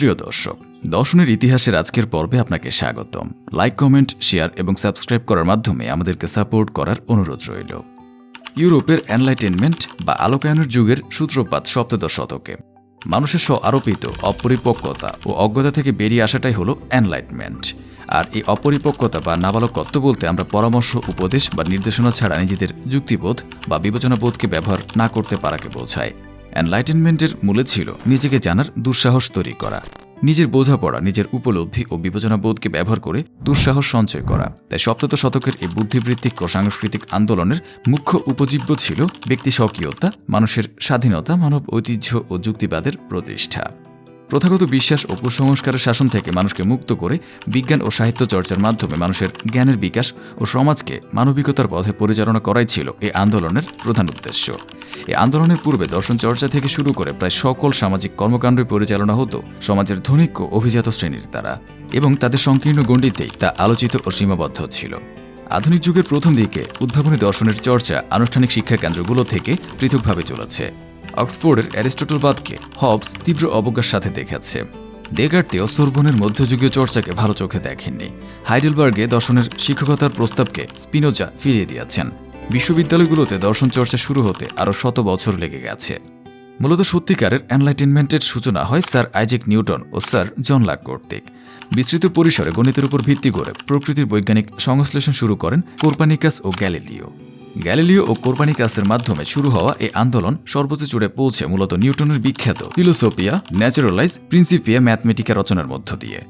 প্রিয় দর্শক, দর্শনের ইতিহাসের আজকের পর্বে আপনাকে স্বাগতম। লাইক কমেন্ট শেয়ার এবং সাবস্ক্রাইব করার মাধ্যমে আমাদেরকে সাপোর্ট করার অনুরোধ রইল। ইউরোপের এনলাইটেনমেন্ট বা আলোকায়নের যুগের সূত্রপাত সপ্তদশ শতকে। মানুষের স্ব আরোপিত অপরিপক্কতা ও অজ্ঞতা থেকে বেরিয়ে আসাটাই হলো এনলাইটমেন্ট আর এই অপরিপক্কতা বা নাবালকত্ব বলতে আমরা পরামর্শ, উপদেশ বা নির্দেশনা ছাড়া নিজেদের যুক্তিবোধ বা বিবেচনাবোধকে ব্যবহার না করতে পারাকে বোঝায়। এনলাইটেনমেন্টের মূলে ছিল নিজেকে জানার দুঃসাহস তৈরি করা, নিজের বোঝাপড়া, নিজের উপলব্ধি ও বিবেচনাবোধকে ব্যবহার করে দুঃসাহস সঞ্চয় করা। তাই সপ্তত শতকের এই বুদ্ধিবৃত্তিক ও সাংস্কৃতিক আন্দোলনের মুখ্য উপজীব্য ছিল ব্যক্তি স্বকীয়তা, মানুষের স্বাধীনতা, মানব ঐতিহ্য ও যুক্তিবাদের প্রতিষ্ঠা। প্রথাগত বিশ্বাস ও কুসংস্কারের শাসন থেকে মানুষকে মুক্ত করে বিজ্ঞান ও সাহিত্য চর্চার মাধ্যমে মানুষের জ্ঞানের বিকাশ ও সমাজকে মানবিকতার পথে পরিচালনা করাই ছিল এই আন্দোলনের প্রধান উদ্দেশ্য। এই আন্দোলনের পূর্বে দর্শন চর্চা থেকে শুরু করে প্রায় সকল সামাজিক কর্মকাণ্ডের পরিচালনা হতো সমাজের ধনিক ও অভিজাত শ্রেণির দ্বারা এবং তাদের সংকীর্ণ গণ্ডিতেই তা আলোচিত ও সীমাবদ্ধ ছিল। আধুনিক যুগের প্রথম দিকে উদ্ভাবনী দর্শনের চর্চা আনুষ্ঠানিক শিক্ষা কেন্দ্রগুলো থেকে পৃথকভাবে চলেছে। অক্সফোর্ডের অ্যারিস্টটলবাদকে হবস তীব্র অবজ্ঞার সাথে দেখেছে। দেগার্তেও সোরবনের মধ্যযুগীয় চর্চাকে ভালো চোখে দেখেননি। হাইডেলবার্গে দর্শনের শিক্ষকতার প্রস্তাবকে স্পিনোজা ফিরিয়ে দিয়েছেন। বিশ্ববিদ্যালয়গুলোতে দর্শন চর্চা শুরু হতে আরও শত বছর লেগে গেছে। মূলত সত্যিকারের এনলাইটেনমেন্টের সূচনা হয় স্যার আইজেক নিউটন ও স্যার জন লাক কর্তৃক। বিস্তৃত পরিসরে গণিতের উপর ভিত্তি করে প্রকৃতির বৈজ্ঞানিক সংশ্লেষণ শুরু করেন কোরপানিকাস ও গ্যালিলিও। গ্যালিলিও ও কোরপানিকাসের মাধ্যমে শুরু হওয়া এই আন্দোলন সর্বোচ্চ জুড়ে পৌঁছে মূলত নিউটনের বিখ্যাত ফিলোসোপিয়া ন্যাচারালাইজ প্রিন্সিপিয়া ম্যাথমেটিকা রচনার মধ্য দিয়ে।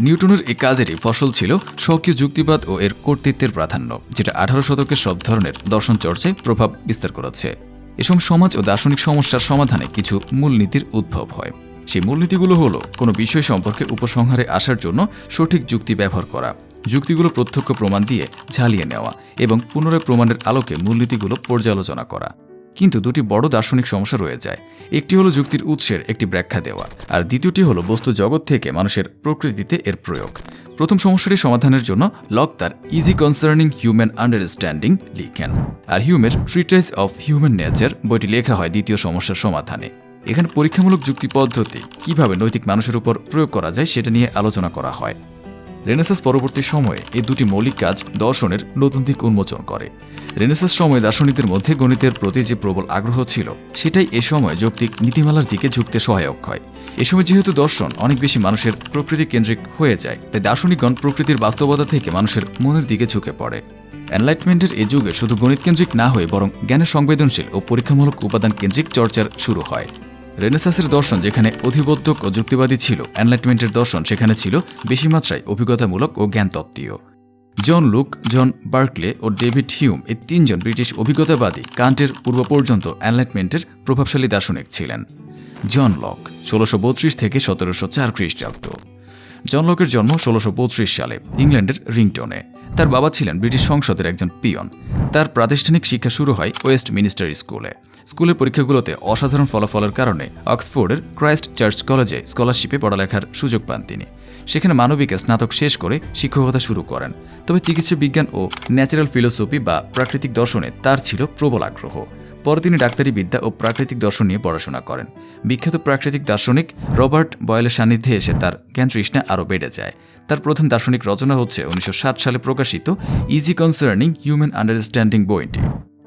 নিউটনের এই কাজেরই ফসল ছিল স্বকীয় যুক্তিবাদ ও এর কর্তৃত্বের প্রাধান্য, যেটা আঠারো শতকের সব ধরনের দর্শন চর্চায় প্রভাব বিস্তার করেছে। এসব সমাজ ও দার্শনিক সমস্যার সমাধানে কিছু মূলনীতির উদ্ভব হয়। সেই মূলনীতিগুলো হলো কোনো বিষয় সম্পর্কে উপসংহারে আসার জন্য সঠিক যুক্তি ব্যবহার করা। যুক্তিগুলো প্রত্যক্ষ প্রমাণ দিয়ে ঝালিয়ে নেওয়া এবং পুনরায় প্রমাণের আলোকে মূলনীতিগুলো পর্যালোচনা করা। কিন্তু দুটি বড় দার্শনিক সমস্যা রয়ে যায়। একটি হলো যুক্তির উৎসের একটি ব্যাখ্যা দেওয়া, আর দ্বিতীয়টি হলো বস্তু জগৎ থেকে মানুষের প্রকৃতিতে এর প্রয়োগ। প্রথম সমস্যাটি সমাধানের জন্য লক তার ইজি কনসার্নিং হিউম্যান আন্ডারস্ট্যান্ডিং লিখেন, আর হিউমের ট্রিটাইস অফ হিউম্যান নেচার বইটি লেখা হয় দ্বিতীয় সমস্যার সমাধানে। এখানে পরীক্ষামূলক যুক্তি পদ্ধতি, কীভাবে নৈতিক মানুষের উপর প্রয়োগ করা যায় সেটা নিয়ে আলোচনা করা হয়। রেনেসাস পরবর্তী সময়ে এই দুটি মৌলিক কাজ দর্শনের নতুন দিক উন্মোচন করে। রেনেসাস সময়ে দার্শনিকদের মধ্যে গণিতের প্রতি যে প্রবল আগ্রহ ছিল, সেটাই এ সময় যৌক্তিক নীতিমালার দিকে ঝুঁকতে সহায়ক হয়। এ সময় যেহেতু দর্শন অনেক বেশি মানুষের প্রকৃতি কেন্দ্রিক হয়ে যায়, তাই দার্শনিকগণ প্রকৃতির বাস্তবতা থেকে মানুষের মনের দিকে ঝুঁকে পড়ে। এনলাইটমেন্টের এই যুগে শুধু গণিত কেন্দ্রিক না হয়ে বরং জ্ঞানের সংবেদনশীল ও পরীক্ষামূলক উপাদান কেন্দ্রিক চর্চার শুরু হয়। রেনেসাসের দর্শন যেখানে অধিবদ্ধক ও যুক্তিবাদী ছিল অ্যানলাইটমেন্টের দর্শন সেখানে ছিল বেশি মাত্রায় অভিজ্ঞতামূলক ও জ্ঞানতত্ত্বীয়। জন লুক, জন বার্কলে ও ডেভিড হিউম এই তিনজন ব্রিটিশ অভিজ্ঞতাবাদী কান্টের পূর্ব পর্যন্ত অ্যানলাইটমেন্টের প্রভাবশালী দার্শনিক ছিলেন। জন লক, ষোলোশো থেকে সতেরোশো চার খ্রিস্টাব্দ। জন লকের জন্ম ষোলোশো সালে ইংল্যান্ডের রিংটনে। তার বাবা ছিলেন ব্রিটিশ সংসদের একজন পিয়ন। তার প্রাতিষ্ঠানিক শিক্ষা শুরু হয় ওয়েস্ট মিনিস্টার স্কুলে। স্কুলের পরীক্ষাগুলোতে অসাধারণ ফলাফলের কারণে অক্সফোর্ডের ক্রাইস্ট চার্চ কলেজে স্কলারশিপে পড়ালেখার সুযোগ পান তিনি। সেখানে মানবিকে স্নাতক শেষ করে শিক্ষকতা শুরু করেন। তবে চিকিৎসা বিজ্ঞান ও ন্যাচারাল ফিলোসফি বা প্রাকৃতিক দর্শনে তার ছিল প্রবল আগ্রহ। পরে তিনি ডাক্তারি বিদ্যা ও প্রাকৃতিক দর্শন নিয়ে পড়াশোনা করেন। বিখ্যাত প্রাকৃতিক দার্শনিক রবার্ট বয়েলের সান্নিধ্যে এসে তার জ্ঞান তৃষ্ণা আরও বেড়ে যায়। তার প্রধান দার্শনিক রচনা হচ্ছে উনিশশো সালে প্রকাশিত ইজি কনসার্নিং হিউম্যান আন্ডারস্ট্যান্ডিং বইটি।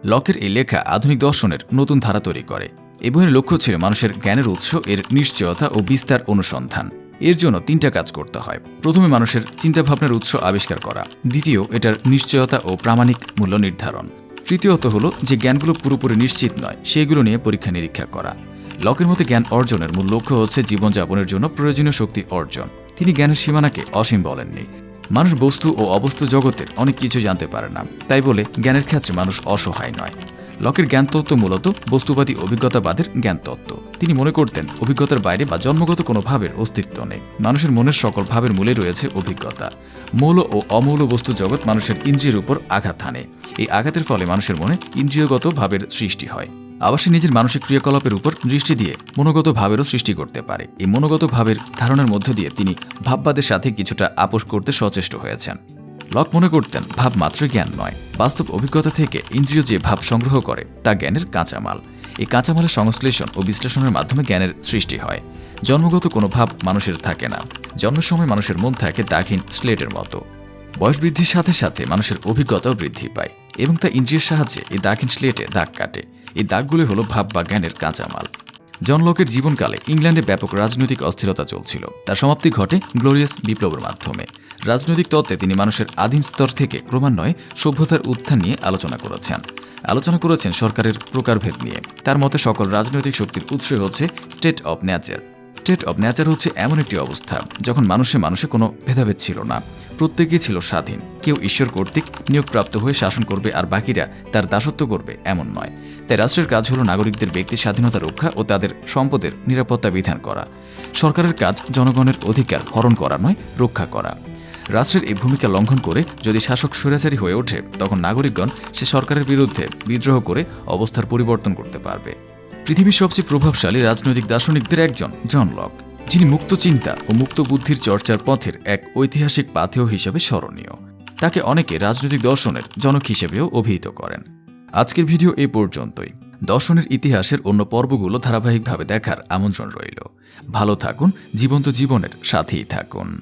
লকের এই লেখা আধুনিক দর্শনের নতুন ধারা তৈরি করে। এই বইয়ের লক্ষ্য ছিল মানুষের জ্ঞানের উৎস, এর নিশ্চয়তা ও বিস্তার অনুসন্ধান। এর জন্য তিনটা কাজ করতে হয়। প্রথমে মানুষের চিন্তাভাবনার উৎস আবিষ্কার করা। দ্বিতীয়, এটার নিশ্চয়তা ও প্রামাণিক মূল্য নির্ধারণ। তৃতীয়ত হলো যে জ্ঞানগুলো পুরোপুরি নিশ্চিত নয়, সেগুলো নিয়ে পরীক্ষা নিরীক্ষা করা। লকের মতে জ্ঞান অর্জনের মূল লক্ষ্য হচ্ছে জীবনযাপনের জন্য প্রয়োজনীয় শক্তি অর্জন। তিনি জ্ঞানের সীমানাকে অসীম বলেননি। মানুষ বস্তু ও অবস্তু জগতের অনেক কিছু জানতে পারে না। তাই বলে জ্ঞানের ক্ষেত্রে মানুষ অসহায় নয়। লকের জ্ঞানতত্ত্ব মূলত বস্তুবাদী অভিজ্ঞতাবাদের জ্ঞানতত্ত্ব। তিনি মনে করতেন, অভিজ্ঞতার বাইরে বা জন্মগত কোনো ভাবের অস্তিত্ব নেই। মানুষের মনের সকল ভাবের মূলে রয়েছে অভিজ্ঞতা। মৌল ও অমৌল বস্তু জগৎ মানুষের ইন্দ্রিয়ের উপর আঘাত হানে। এই আঘাতের ফলে মানুষের মনে ইন্দ্রিয়গত ভাবের সৃষ্টি হয়। আবার সে নিজের মানসিক ক্রিয়াকলাপের উপর দৃষ্টি দিয়ে মনোগত ভাবেরও সৃষ্টি করতে পারে। এই মনোগত ভাবের ধারণার মধ্য দিয়ে তিনি ভাববাদের সাথে কিছুটা আপোষ করতে সচেষ্ট হয়েছেন। লক মনে করতেন, ভাব মাত্র জ্ঞান নয়। বাস্তব অভিজ্ঞতা থেকে ইন্দ্রিয় যে ভাব সংগ্রহ করে, তা জ্ঞানের কাঁচামাল। এই কাঁচামালের সংশ্লেষণ ও বিশ্লেষণের মাধ্যমে জ্ঞানের সৃষ্টি হয়। জন্মগত কোনো ভাব মানুষের থাকে না। জন্মের সময় মানুষের মন থাকে দাগহীন স্লেটের মতো। বয়স বৃদ্ধির সাথে সাথে মানুষের অভিজ্ঞতাও বৃদ্ধি পায় এবং তা ইন্দ্রিয়ের সাহায্যে এই দাগহীন স্লেটে দাগ কাটে। এই দাগগুলি হলো ভাব বা জ্ঞানের কাঁচামাল। জন লকের জীবনকালে ইংল্যান্ডে ব্যাপক রাজনৈতিক অস্থিরতা চলছিল। তার সমাপ্তি ঘটে গ্লোরিয়াস বিপ্লবের মাধ্যমে। রাজনৈতিক তত্ত্বে তিনি মানুষের আদিম স্তর থেকে ক্রমান্বয়ে সভ্যতার উত্থান নিয়ে আলোচনা করেছেন। আলোচনা করেছেন সরকারের প্রকারভেদ নিয়ে। তার মতে সকল রাজনৈতিক শক্তির উৎস হচ্ছে state of nature state of nature হচ্ছে এমন একটি অবস্থা, যখন মানুষে মানুষে কোনো ভেদাভেদ ছিল না। প্রত্যেকেই ছিল স্বাধীন। কেউ ঈশ্বর কর্তৃক নিয়োগপ্রাপ্ত হয়ে শাসন করবে আর বাকিরা তার দাসত্ব করবে, এমন নয়। তাই রাষ্ট্রের কাজ হলো নাগরিকদের ব্যক্তি স্বাধীনতা রক্ষা ও তাদের সম্পদের নিরাপত্তা বিধান করা। সরকারের কাজ জনগণের অধিকার হরণ করা নয়, রক্ষা করা। রাষ্ট্রের এই ভূমিকা লঙ্ঘন করে যদি শাসক স্বৈরাচারী হয়ে ওঠে, তখন নাগরিকগণ সে সরকারের বিরুদ্ধে বিদ্রোহ করে অবস্থার পরিবর্তন করতে পারবে। পৃথিবীর সবচেয়ে প্রভাবশালী রাজনৈতিক দার্শনিকদের একজন, জন লক, যিনি মুক্ত চিন্তা ও মুক্ত বুদ্ধির চর্চার পথের এক ঐতিহাসিক পাথেয় হিসেবে স্মরণীয়। তাকে অনেকে রাজনৈতিক দর্শনের জনক হিসেবেও অভিহিত করেন। আজকের ভিডিও এ পর্যন্তই। দর্শনের ইতিহাসের অন্য পর্বগুলো ধারাবাহিকভাবে দেখার আমন্ত্রণ রইল। ভালো থাকুন, জীবন্ত জীবনের সাথেই থাকুন।